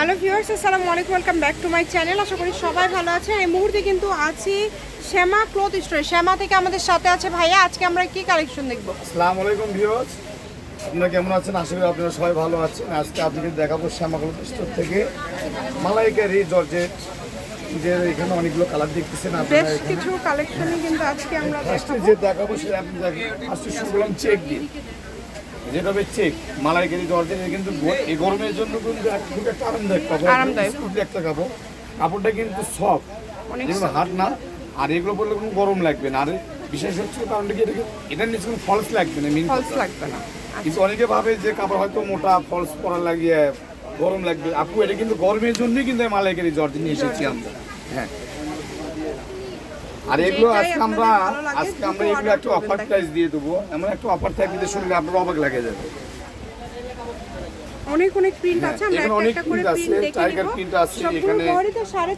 Hello viewers আসসালামু আলাইকুম welcome back to my channel. আশা করি সবাই ভালো আছেন। এই মুহূর্তে কিন্তু আছি শ্যামা ক্লথ স্টোরে। শ্যামা থেকে আমাদের সাথে আছে ভাইয়া। আজকে আমরা কি কালেকশন দেখব? আসসালামু আলাইকুম ভিউয়ার্স। আপনারা কেমন আছেন? আশা করি আপনারা সবাই ভালো আছেন। আজকে আপনাদের দেখাবো শ্যামাকল স্টোর থেকে মালাইকারি জর্জেট। যে এখানে অনেকগুলো কালার দেখতেছেন আপনারা বেশ কিছু কালেকশনই কিন্তু আজকে আমরা দেখাবো। যে দেখাবো সেটা আপনি ফার্স্টে শুরু করলাম চেক দিয়ে যেটা হবে চেক মালাইকারি জর্জেট এটা কিন্তু এই গরমের জন্য কিন্তু খুব একটা আরামদায়ক কাপড়। আরামদায়ক। একটা কাপড়। কাপড়টা কিন্তু সফট অনেক যেগুলো হাট না আর এগুলো পরলে কোনো গরম লাগবে না। আর বিশেষ হচ্ছে কারণটা কি এটাকে এটার নিচে কোনো ফলস লাগবে না মেন ফলস লাগবে না। কিন্তু অনেকে ভাবে যে কাপড় হয়তো মোটা ফলস পরা লাগিয়ে গরম লাগবে। আপু এটা কিন্তু গরমের জন্যই কিন্তু মালাইকারি জর্জি নিয়ে এসেছি আমরা। হ্যাঁ। আর এগুলো আজকে আমরা আজকে আমরা এগুলো একটা অফার প্রাইস দিয়ে দেবো। এমন একটা অফার থাকবে শুনলে আপনার অবাক লাগে যাবে। অনেক অনেক প্রিন্ট আছে আমরা হ্যাঁ, এখানে একটা অনেক করে প্রিন্ট আছে দেখে টাইগার প্রিন্ট আছে এখানে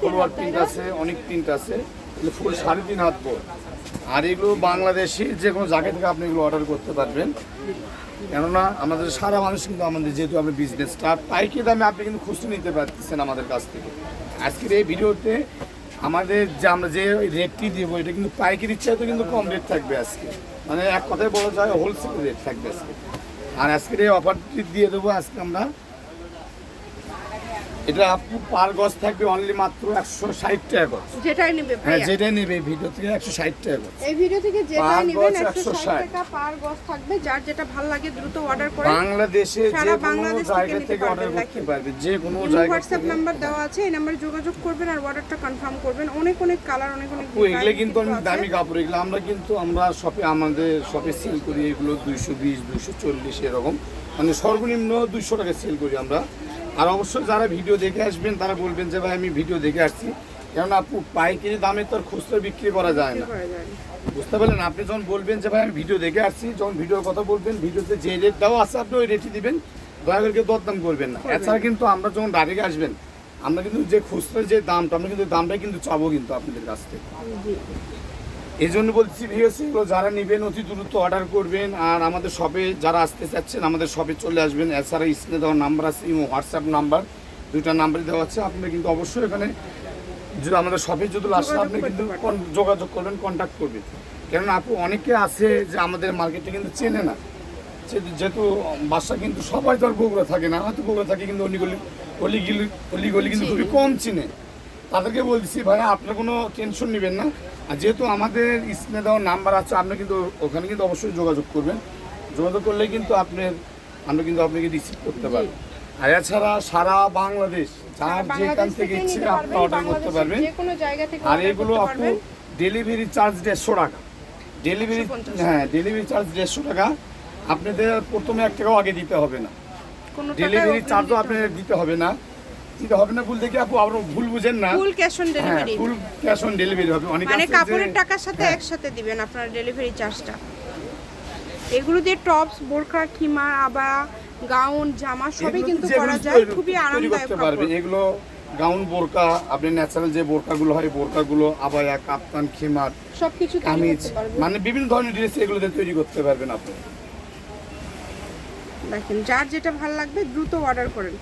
ফলোয়ার প্রিন্ট আছে অনেক প্রিন্ট আছে। ফুল সাড়ে তিন হাত বড় আর এগুলো বাংলাদেশি যে কোনো জায়গা থেকে আপনি এগুলো অর্ডার করতে পারবেন। কেননা আমাদের সারা মানুষ কিন্তু আমাদের যেহেতু আমরা বিজনেসটা পাইকারি দামে আপনি কিন্তু খুচরো নিতে পারতেছেন আমাদের কাছ থেকে। আজকের এই ভিডিওতে আমাদের যে আমরা যে রেটটি দেবো, এটা কিন্তু পাইকারি চাইতে কিন্তু কম রেট থাকবে আজকে। মানে এক কথায় বলা যায় হোলসেল রেট থাকবে আজকে। আর আজকের এই অফারটি দিয়ে দেবো, আজকে আমরা এটা আপু পার গজ থাকবে অনলি মাত্র একশো ষাট টাকা গজ। যেটাই নেবে হ্যাঁ যেটাই নেবে এই ভিডিও থেকে একশো ষাট টাকা গজ। এই ভিডিও থেকে যেটা নেবেন 160 160 টাকা পার গজ থাকবে। যার যেটা ভালো লাগে দ্রুত অর্ডার করে বাংলাদেশে যে কোনো জায়গা থেকে অর্ডার করতে পারবে যে কোনো জায়গা হোয়াটসঅ্যাপ নাম্বার দেওয়া আছে এই নাম্বারে যোগাযোগ করবেন আর অর্ডারটা কনফার্ম করবেন। অনেক অনেক কালার অনেক অনেক এগুলো কিন্তু অনেক দামি কাপড় এগুলো আমরা কিন্তু আমরা শপে আমাদের শপে সেল করি। এগুলো দুইশো বিশ দুইশো চল্লিশ এরকম। মানে সর্বনিম্ন দুইশো টাকা সেল করি আমরা। আর অবশ্যই যারা ভিডিও দেখে আসবেন তারা বলবেন যে ভাই আমি ভিডিও দেখে আসছি। কেননা আপু পাইকারি দামে তো আর খুচরো বিক্রি করা যায় না। বুঝতে পারলেন? আপনি যখন বলবেন যে ভাই আমি ভিডিও দেখে আসছি যখন ভিডিওর কথা বলবেন ভিডিওতে যে রেট দেওয়া আছে আপনি ওই রেটই দিবেন। দয়া করে দরদাম করবেন না। এছাড়া কিন্তু আমরা যখন ডাইরেক্ট আসবেন আমরা কিন্তু যে খুচরো যে দামটা আমরা কিন্তু দামটা কিন্তু চাবো কিন্তু আপনাদের কাছ থেকে। এই জন্য বলছি ভিওসি এগুলো যারা নেবেন অতি দ্রুত অর্ডার করবেন। আর আমাদের শপে যারা আসতে চাচ্ছেন আমাদের শপে চলে আসবেন। এছাড়া স্ক্রিনে দেওয়ার নাম্বার আছে ইমো হোয়াটসঅ্যাপ নাম্বার দুইটা নাম্বারই দেওয়া আছে। আপনারা কিন্তু অবশ্যই এখানে যদি আমাদের শপে যদি আসে যোগাযোগ আপনি কিন্তু যোগাযোগ করবেন কন্ট্যাক্ট করবেন। কেননা আপু অনেকে আছে যে আমাদের মার্কেটে কিন্তু চেনে না। যেহেতু বাসা কিন্তু সবাই তো আর বগুড়া থাকে না। হয়তো বগুড়া থাকে কিন্তু অলিগলি অলিগলি অলিগলি কিন্তু খুবই কম চিনে। তাদেরকে বলছি ভাই আপনার কোনো টেনশন নেবেন না। আর যেহেতু আমাদের স্ক্রিনে দেওয়ার নাম্বার আছে আপনি কিন্তু ওখানে কিন্তু অবশ্যই যোগাযোগ করবেন। যোগাযোগ করলে কিন্তু আপনার আমরা কিন্তু আপনাকে রিসিভ করতে পারব। আর এছাড়া সারা বাংলাদেশ যার যেখান থেকে ইচ্ছে আপনি অর্ডার করতে পারবেন। আর এগুলো করতে আপু পারবেন। ডেলিভারি চার্জ দেড়শো টাকা। ডেলিভারি হ্যাঁ ডেলিভারি চার্জ দেড়শো টাকা। আপনাদের প্রথমে এক টাকাও আগে দিতে হবে না। ডেলিভারি চার্জও দিতে আপনার দিতে হবে না। দিতে হবে না বলতে কি আপু আপনার ভুল বুঝেন না। Full cash on delivery full cash on delivery হবে। অনেক মানে কাপড়ের টাকার সাথে হ্যাঁ। একসাথে দিবেন আপনার ডেলিভারি চার্জটা এগুলো দিয়ে টপস বোরকা আবা গাউন জামা সবই কিন্তু যেগুলো করা যায়। খুবই তৈরি আরামদায়ক করতে পারবে এগুলো গাউন বোরকা আপনি ন্যাচারাল যে বোরকাগুলো হয় বোরকাগুলো আবায়া কাপ্তান খিমার সবকিছু কামিজ মানে বিভিন্ন ধরনের ড্রেস এগুলো দিয়ে তৈরি করতে পারবেন আপনি। দেখেন যার যেটা ভালো লাগবে দ্রুত অর্ডার করেন।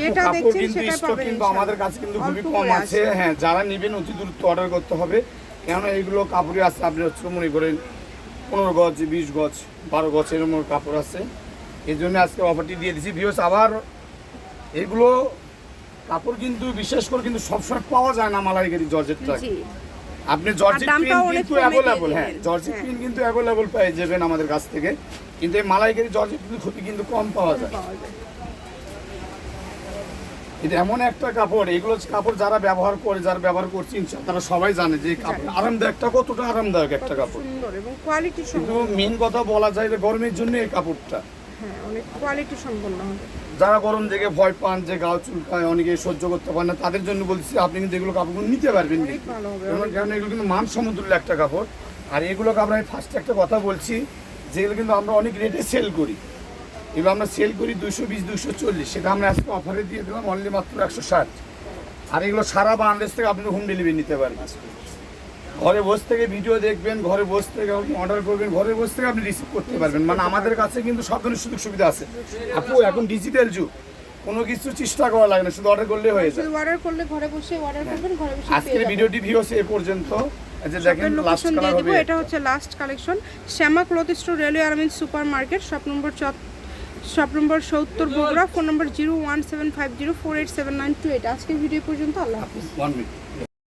যেটা দেখছেন কিন্তু সেটা পাবেন কিন্তু আমাদের কাছে কিন্তু খুবই কম আছে। হ্যাঁ যারা নেবেন অতি দ্রুত অর্ডার করতে হবে। কেননা এগুলো কাপড়ই আছে আপনি হচ্ছে মনে করেন পনেরো গজ বিশ গজ বারো গজ এরকম কাপড় আছে। এই জন্য আজকে অফারটি দিয়ে দিচ্ছি ভিউস আবার এগুলো কাপড় কিন্তু বিশেষ করে কিন্তু সবসময় পাওয়া যায় না মালাইকারি জর্জেটটা আপনি জর্জেট অনেক কিন্তু অ্যাভেলেবল হ্যাঁ জর্জেট হ্যাঁ। প্রিন্ট কিন্তু অ্যাভেলেবল পেয়ে যাবেন আমাদের কাছ থেকে। কিন্তু এই মালাইকারি জর্জেট কিন্তু খুবই কিন্তু কম পাওয়া যায়। এটা এমন একটা কাপড় এগুলো কাপড় যারা ব্যবহার করে যারা ব্যবহার করছে তারা সবাই জানে যে কাপড় আরামদায়কটা কতটা আরামদায়ক একটা কাপড়। সুন্দর এবং কোয়ালিটি কিন্তু মেন কথা বলা যায় যে গরমের জন্য এই কাপড়টা। হ্যাঁ অনেক কোয়ালিটি সম্পন্ন যারা গরম দেখে ভয় পান যে গাও চুলকায় অনেকে সহ্য করতে পারে না তাদের জন্য বলছি আপনি কিন্তু এগুলো কাপড়গুলো নিতে পারবেন কারণ- এগুলো কিন্তু মান সমতুল্য একটা কাপড়। আর এগুলো কাপড় আমি ফার্স্ট একটা কথা বলছি যেগুলো কিন্তু আমরা অনেক রেটে সেল করি। এবার আমরা সেল করি দুশো বিশ দুশো চল্লিশ। সেটা আমরা আজকে অফারে দিয়ে দিলাম অনলি মাত্র একশো ষাট। আর এগুলো সারা বাংলাদেশ থেকে আপনি হোম ডেলিভারি নিতে পারেন ঘরে বসে থেকে ভিডিও দেখবেন ঘরে বসে থেকে আপনি অর্ডার করবেন ঘরে বসে থেকে আপনি রিসিভ করতে পারবেন। মানে আমাদের কাছে কিন্তু সব ধরনের সুযোগ সুবিধা আছে। আপু এখন ডিজিটাল যুগ। কোনো কিছু চেষ্টা করা লাগে না শুধু অর্ডার করলে হয়ে যায়। অর্ডার করলে ঘরে বসে অর্ডার হ্যাঁ। করবেন ঘরে বসে আজকের ভিডিওটি ভিউস এ পর্যন্ত। এটা। হচ্ছে last collection Shyama cloth store railway Armin super market shop number shop number সত্তর Bogura, phone number zero one seven five zero four eight seven nine two eight. আজকের ভিডিও পর্যন্ত আল্লাহ হাফিজ।